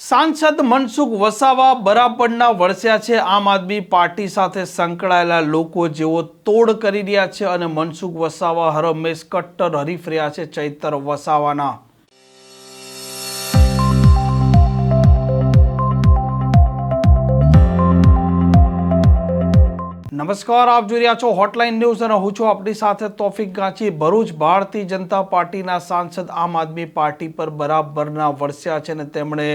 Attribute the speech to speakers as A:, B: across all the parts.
A: સાંસદ મનસુખ વસાવા બરાબરના વરસ્યા છે. આમ આદમી પાર્ટી સાથે સંકળાયેલા લોકો જેઓ તોડ કરી રહ્યા છે અને મનસુખ વસાવા હરમેશ કટ્ટર હરીફ રહ્યા છે ચૈતર વસાવાના. નમસ્કાર, આપ જોઈ રહ્યા છો હોટલાઇન ન્યૂઝ અને હું છું આપણી સાથે તોફિક ગાંચી ભરૂચ ભારતીય જનતા પાર્ટીના સાંસદ આમ આદમી પાર્ટી પર બરાબરના વરસ્યા છે અને તેમણે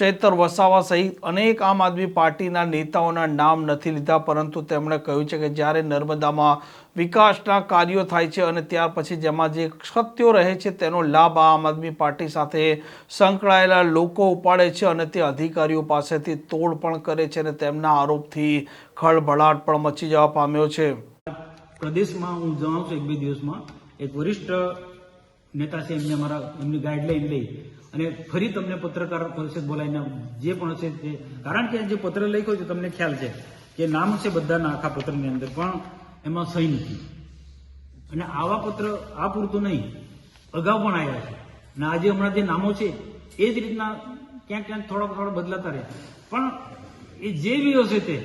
A: ચેતર વસાવા સહિત અનેક આમ આદમી પાર્ટીના નેતાઓના નામ નથી લીધા, પરંતુ તેમણે કહ્યું છે કે જ્યારે નર્મદામાં વિકાસના કાર્યો થાય છે અને ત્યાર પછી જેમાં જે સત્યો રહે છે તેનો લાભ આમ આદમી પાર્ટી સાથે સંકળાયેલા લોકો ઉપાડે છે અને તે અધિકારીઓ પાસેથી તોડ પણ કરે છે અને તેમના આરોપથી ખળભળાટ પણ મચી જવા પામ્યો છે.
B: પ્રદેશમાં હું જણાવું છું એક બે દિવસમાં. એક વરિષ્ઠ નેતા છે, એમને અમારા એમની ગાઈડલાઈન લઈ. અને ફરી તમને પત્રકાર પરિષદ બોલાવીને જે પણ હશે તે કારણ કે જે પત્ર લખ્યો છે, તમને ખ્યાલ છે કે નામ છે બધાના આખા પત્રની અંદર. પણ એમાં સહી નથી. અને આવા પત્ર આ પૂરતું નહીં. અગાઉ પણ આવ્યા છે. અને આજે હમણાં જે નામો છે એ જ રીતના ક્યાંક ક્યાંક થોડા થોડા બદલાતા રહે પણ એ જે હશે તે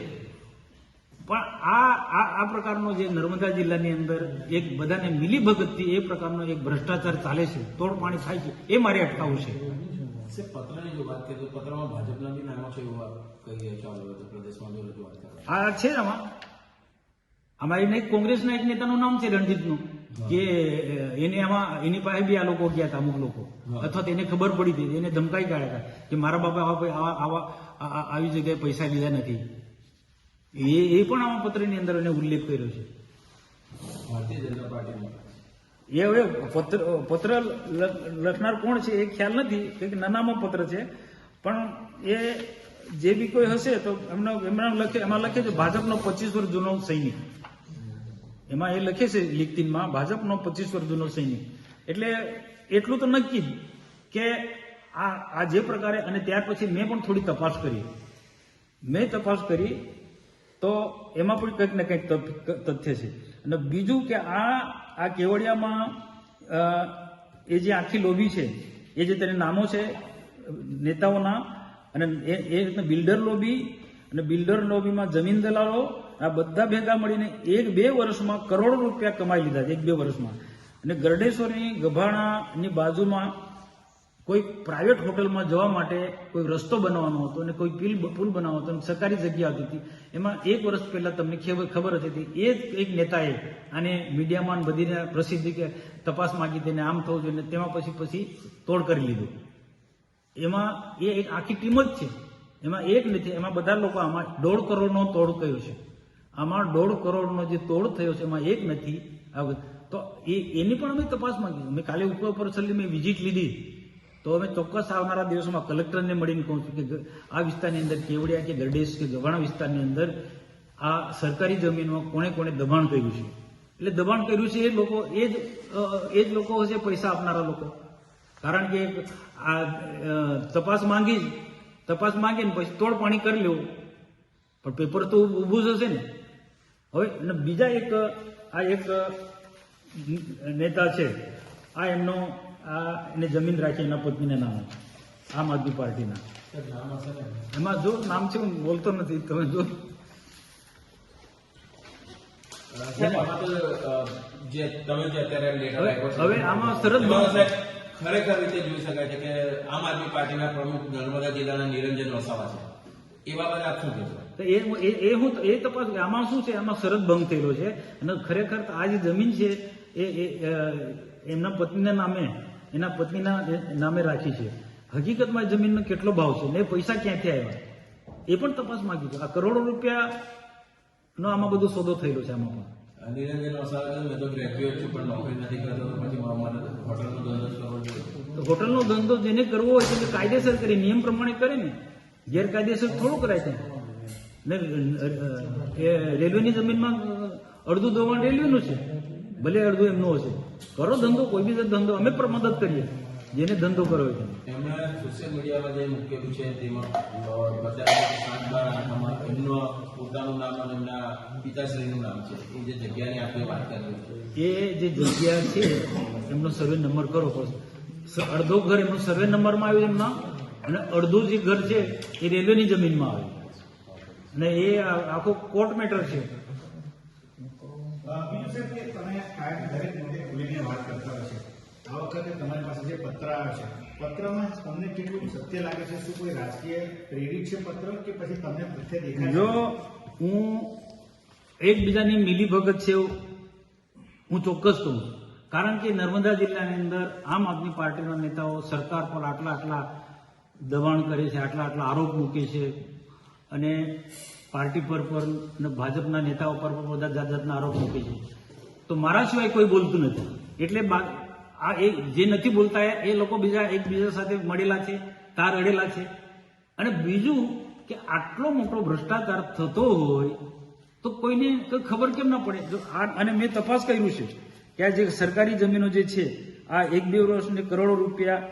B: પણ આ આ આ પ્રકારનો જે નર્મદા જિલ્લાની અંદર એક બધાને મિલી ભગતથી એ પ્રકારનો એક ભ્રષ્ટાચાર ચાલે છે તોડ પાણી થાય છે એ મારે અટકાવવું છે.
C: પત્રની જો વાત કરીએ તો પત્રમાં ભાજપના બી નામો છે એવું વાત કહી રહ્યા છો પ્રદેશમાં જો રજૂઆત
B: આ છે આમાં. અમારી એક કોંગ્રેસના એક નેતાનું નામ છે રણજીતનું કે એને આમાં એની પાસે બી આ લોકો ગયા હતા અમુક લોકો. અથવા તો એને ખબર પડી હતી એને ધમકાઈ કાઢ્યા હતા કે મારા બાપા આવા આવા આવા આવી જગ્યાએ પૈસા લીધા નથી. એ એ પણ આમાં પત્રની અંદર એને ઉલ્લેખ કર્યો છે.
C: ભારતીય જનતા પાર્ટી
B: એ હવે પત્ર પત્ર લખનાર કોણ છે એ ખ્યાલ નથી કે નાનામાં પત્ર છે. પણ એ જે બી કોઈ હશે તો એમનો એમના લખે એમાં લખે છે ભાજપનો પચીસ વર્ષ જૂનો સૈનિક. એમાં એ લખે છે લિખતીનમાં ભાજપનો પચીસ વર્ષ જૂનો સૈનિક. એટલે એટલું તો નક્કી કે આ આ જે પ્રકારે અને ત્યાર પછી મેં પણ થોડી તપાસ કરી. મેં તપાસ કરી તો એમાં પણ કંઈક ને કંઈક તથ- તથ્ય છે. અને બીજું કે આ આ કેવડિયામાં એ જે આખી લોબી છે, એ જે તેને નામો છે, નેતાઓના, અને એ રીતના બિલ્ડર લોબી અને બિલ્ડર લોબીમાં જમીન દલાલો આ બધા ભેગા મળીને એક બે વર્ષમાં કરોડો રૂપિયા કમાઈ લીધા એક બે વર્ષમાં. અને ગરડેશ્વરની ગભાણાની બાજુમાં કોઈ પ્રાઇવેટ હોટલમાં જવા માટે કોઈ રસ્તો બનાવવાનો હતો અને કોઈ પુલ પુલ બનાવવાનો હતો અને સરકારી જગ્યા હતી. એમાં એક વર્ષ પહેલા તમને ખબર ખબર હતી એ એક નેતાએ આને મીડિયામાં બધીને પ્રસિદ્ધિ કે, તપાસ માંગી તેને આમ થવું જોઈએ તેમાં પછી પછી તોડ કરી લીધું. એમાં એ એક આખી ટીમ જ છે. એમાં એક નથી, એમાં બધા લોકો આમાં દોઢ કરોડનો તોડ કયો છે. આમાં દોઢ કરોડનો જે તોડ થયો છે, એમાં એક નથી. તો એ, એની પણ અમે તપાસ માંગી. મેં કાલે ઉપર ઉપર છેલ્લી મેં વિઝિટ લીધી. તો અમે ચોક્કસ આવનારા દિવસોમાં કલેક્ટરને મળીને કહું છું કે આ વિસ્તારની અંદર કેવડિયા કે ગરડેશ કે ગવાણા વિસ્તારની અંદર આ સરકારી જમીનમાં કોણે કોણે દબાણ કર્યું છે. એટલે દબાણ કર્યું છે એ લોકો, એ જ એ જ લોકો હશે પૈસા આપનારા લોકો. કારણ કે આ તપાસ માંગી તપાસ માંગી ને પછી તોડ પાણી કરી લેવું. પણ પેપર તો ઊભું જ હશે ને. હવે અને બીજા એક આ એક નેતા છે આ એમનો આ એને જમીન રાખી એના પત્નીના નામે. આમ આદમી પાર્ટીના. એમાં જો નામ છે હું બોલતો નથી તમે જો. હવે- આમાં
C: સરસ ખરેખર રીતે જોઈ શકાય છે કે આમ આદમી પાર્ટીના પ્રમુખ નર્મદા જિલ્લાના નિરંજન વસાવા છે. એ બાબતે આપ શું કહેશો?
B: તો એ એ હું એ તપાસ આમાં શું છે? આમાં શરત ભંગ થયેલો છે. અને ખરેખર આ જે જમીન છે એ એ એમના પત્નીના નામે એના પત્નીના નામે રાખી છે. હકીકતમાં જમીનનો કેટલો ભાવ છે? ને એ પૈસા ક્યાંથી આવ્યા? એ પણ તપાસ માંગી છે. આ કરોડો રૂપિયાનો આમાં બધો સોદો થયેલો છે આમાં પણ.
C: હોટલનો ધંધો
B: જેને કરવો હોય તે કાયદેસર કરે નિયમ પ્રમાણે કરે ને ગેરકાયદેસર થોડું કરાય ત્યાં. ને રેલવેની જમીનમાં અડધું દોવાણ રેલવેનું છે. ભલે અડધું એમનું હશે. કરો ધંધો કોઈ બી ધંધો અમે પણ મદદ કરીએ. જેને ધંધો કરવો તેને.
C: એમણે સોશિયલ મીડિયામાં જે મૂકેલું છે તેમાં બતાવ્યું સાત બાર આઠમાં એમનું પોતાનું નામ અને એમના પિતાશ્રીનું નામ છે. એ જે જગ્યાની આપણે વાત કરી છે.
B: એ જે જગ્યા છે એમનો સર્વે નંબર કરો અડધો ઘર એમનો સર્વે નંબરમાં આવ્યું એમના અને અડધું જે ઘર છે એ રેલવેની જમીનમાં આવે. અને એ આખો કોર્ટ મેટર છે.
D: બીજું છે કે તમે કાયમ દરેક મુદ્દે ખુલીને વાત કરતા હોય છે. આ વખતે તમારી પાસે જે પત્ર આવે છે પત્રમાં તમને કેટલું સત્ય લાગે છે? શું કોઈ રાજકીય પ્રેરિત છે પત્ર કે પછી તમને પ્રત્યે દેખાય
B: જો હું એકબીજાની મિલીભગત છે હું ચોક્કસ કહું. કારણ કે નર્મદા જિલ્લાની અંદર આમ આદમી પાર્ટીના નેતાઓ સરકાર પર આટલા આટલા દબાણ કરે છે આટલા આટલા આરોપ મૂકે છે. અને પાર્ટી પર પર અને ભાજપના નેતાઓ પર પણ બધા જાત જાતના આરોપ મૂકે છે. તો મારા સિવાય કોઈ બોલતું નથી. એટલે આ એ જે નથી બોલતા એ- લોકો બીજા એકબીજા સાથે મળેલા છે, તાર અડેલા છે. અને બીજું કે આટલો મોટો ભ્રષ્ટાચાર થતો હોય તો કોઈને કોઈ ખબર કેમ ના પડે? આ, અને મેં તપાસ કર્યું છે કે આ જે સરકારી જમીનો જે છે, આ એક બે વર્ષને કરોડો રૂપિયા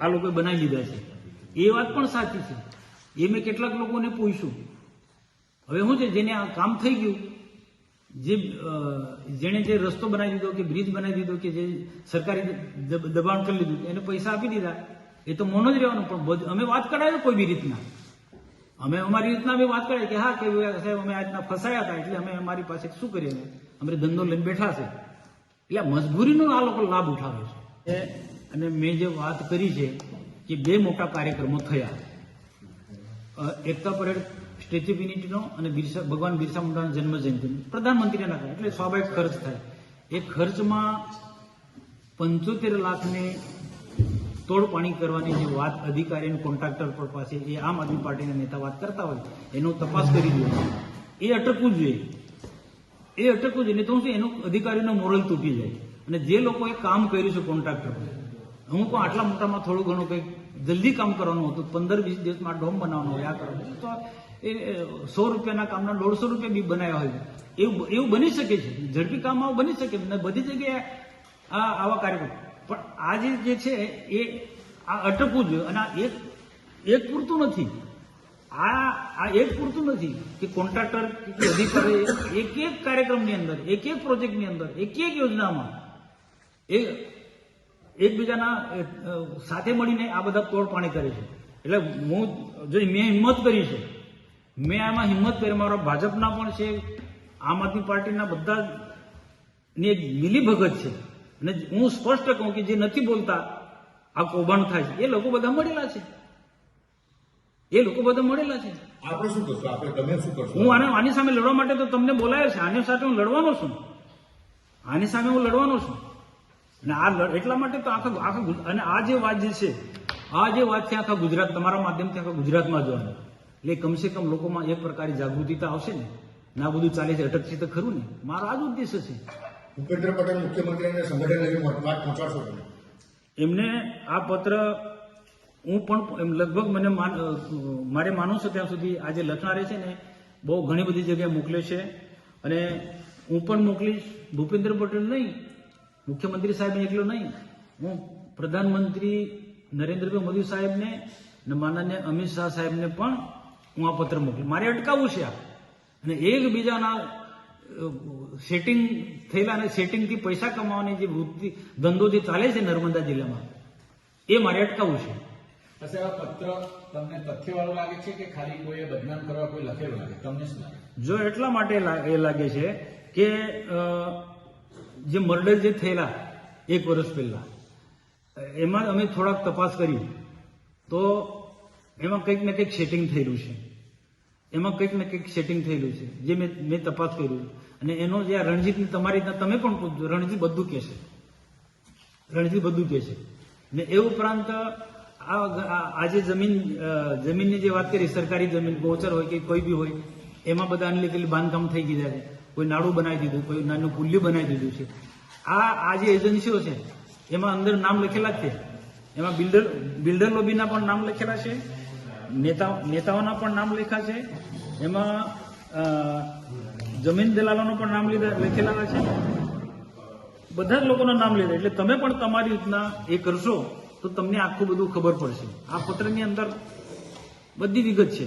B: આ લોકોએ બનાવી લીધા છે. એ વાત પણ સાચી છે. એ મેં કેટલાક લોકોને પૂછ્યું. હવે શું છે, જેને આ કામ થઈ ગયું, જે જેણે જે રસ્તો બનાવી દીધો કે બ્રિજ બનાવી દીધો કે જે સરકારી દબાણ કરી લીધું, એને પૈસા આપી દીધા. એ તો મોનો જ રહેવાનું, પણ અમે વાત કરાવી કોઈ બી રીતના. અમે અમારી રીતના અમે વાત કરીએ કે હા, કે સાહેબ, અમે આ રીતના ફસાયા હતા, એટલે અમે અમારી પાસે શું કરીએ અમે? અમે ધંધો લઈને બેઠા છે. એટલે મજબૂરીનો આ લોકો લાભ ઉઠાવે છે. અને મેં જે વાત કરી છે કે બે મોટા કાર્યક્રમો થયા. એકતા પરેડ, સ્ટેચ્યુ ઓફ યુનિટીનો અને બિરસા, ભગવાન બિરસા મુંડાનો જન્મ જયંતિનો પ્રધાનમંત્રીના થાય એટલે સ્વાભાવિક ખર્ચ થાય. એ ખર્ચમાં પંચોતેર લાખની તોડપાણી કરવાની જે વાત અધિકારી અને કોન્ટ્રાક્ટર પર પાસે એ આમ આદમી પાર્ટીના નેતા વાત કરતા હોય, એનો તપાસ કરી જોઈએ. એ અટકવું જોઈએ. એ અટકવું જોઈએ તો શું એનો અધિકારીનો મોરલ તૂટી જાય. અને જે લોકોએ કામ કર્યું છે કોન્ટ્રાક્ટર પર, હું પણ આટલા મોટામાં થોડું ઘણું કંઈક જલ્દી કામ કરવાનું હતું. પંદર વીસ દિવસમાં ડોમ બનાવવાનો હોય, આ કરવાનું તો એ સો રૂપિયાના કામના દોઢસો રૂપિયા બી બનાવ્યા હોય. એવું એવું બની શકે છે. ઝડપી કામ આવું બની શકે. ને બધી જગ્યાએ આ, આવા કાર્યક્રમ. પણ આ જે છે, એ આ અટકવું જોઈએ. અને આ એક એક પૂરતું નથી. આ આ એક પૂરતું નથી કે કોન્ટ્રાક્ટર અધિકારી એક એક કાર્યક્રમની અંદર, એક એક પ્રોજેક્ટની અંદર, એક એક યોજનામાં, એ એકબીજાના સાથે મળીને આ બધા તોડપાણી કરે છે. એટલે હું જો મેં હિંમત કરી છે મેં આમાં હિંમત કરી મારા ભાજપના પણ છે આમ આદમી પાર્ટીના બધા ની એક મિલીભગત છે. અને હું સ્પષ્ટ કહું કે જે નથી બોલતા આ કૌભાંડ થાય છે. એ લોકો બધા મળેલા છે. એ લોકો બધા મળેલા છે.
D: આપણે શું કરશું? આપણે તમે શું કરશો?
B: હું આને આની સામે લડવા માટે તો તમને બોલાયો છે. આની સાથે હું લડવાનો છું. આની સામે હું લડવાનો છું. અને આ એટલા માટે તો આખા આખા અને આ જે વાત જે છે આ જે વાત છે આખા ગુજરાત તમારા માધ્યમથી આખા ગુજરાતમાં જવાનું. એટલે કમસે કમ લોકોમાં એક પ્રકારની જાગૃતિ તો આવશે ને ના બધું ચાલે છે અટકશે તો ખરું ને. મારો આ જ ઉદ્દેશ્ય છે.
D: ભૂપેન્દ્ર પટેલ મુખ્યમંત્રીને સંગઠન વાત પહોંચાડશો
B: એમને આ પત્ર હું પણ એમ લગભગ મને માન- મારે માનું છું ત્યાં સુધી આ જે લખનારે છે ને બહુ ઘણી બધી જગ્યાએ મોકલે છે. અને હું પણ મોકલીશ. ભૂપેન્દ્ર પટેલ નહીં મુખ્યમંત્રી સાહેબ એકલો નહીં. હું પ્રધાનમંત્રી નરેન્દ્રભાઈ મોદી સાહેબને અને માનન્ય અમિત શાહ સાહેબને પણ હું આ પત્ર મોકલું. મારે અટકાવવું છે આ. અને એકબીજાના સેટિંગ થયેલા અને સેટિંગથી પૈસા કમાવાની જે વૃત્તિ ધંધો જે ચાલે છે નર્મદા જિલ્લામાં એ મારે અટકાવવું છે.
C: પછી આ પત્ર તમને તથ્યવાળો લાગે છે કે ખાલી કોઈએ બદનામ કરવા કોઈ લખેલું લાગે? તમને શું લાગે?
B: જો એટલા માટે એ લાગે છે કે જે મર્ડર જે થયેલા, એક વર્ષ પહેલા, એમાં અમે થોડાક તપાસ કરી. તો એમાં કંઈક ને કંઈક સેટિંગ થયેલું છે. એમાં કંઈક ને કંઈક સેટિંગ થયેલું છે, જે મેં મેં તપાસ કર્યું અને એનો જે આ રણજીતની તમારી રીતના, તમે પણ પૂછજો, રણજીત બધું કહેશે રણજીત બધું કહેશે ને એ ઉપરાંત આ આ- આ જમીન જમીનની જે વાત કરી, સરકારી જમીન, ગોચર હોય કે કોઈ બી હોય, એમાં બધા અનલીગલી બાંધકામ થઈ ગયા છે. કોઈ નાડું બનાવી દીધું, કોઈ નાનું પુલ્યું બનાવી દીધું છે. આ આ જે એજન્સીઓ છે, એમાં અંદર નામ લખેલા જ છે. એમાં બિલ્ડર બિલ્ડર લોબીના પણ નામ લખેલા છે, નેતા, નેતાઓના પણ નામ લખ્યા છે, એમાં જમીન દલાલોનો પણ નામ લીધા, લખેલા છે. બધા જ લોકોના નામ લીધા, એટલે તમે પણ તમારી રીતના એ કરશો, તો તમને આખું બધું ખબર પડશે. આ પત્રની અંદર બધી વિગત છે.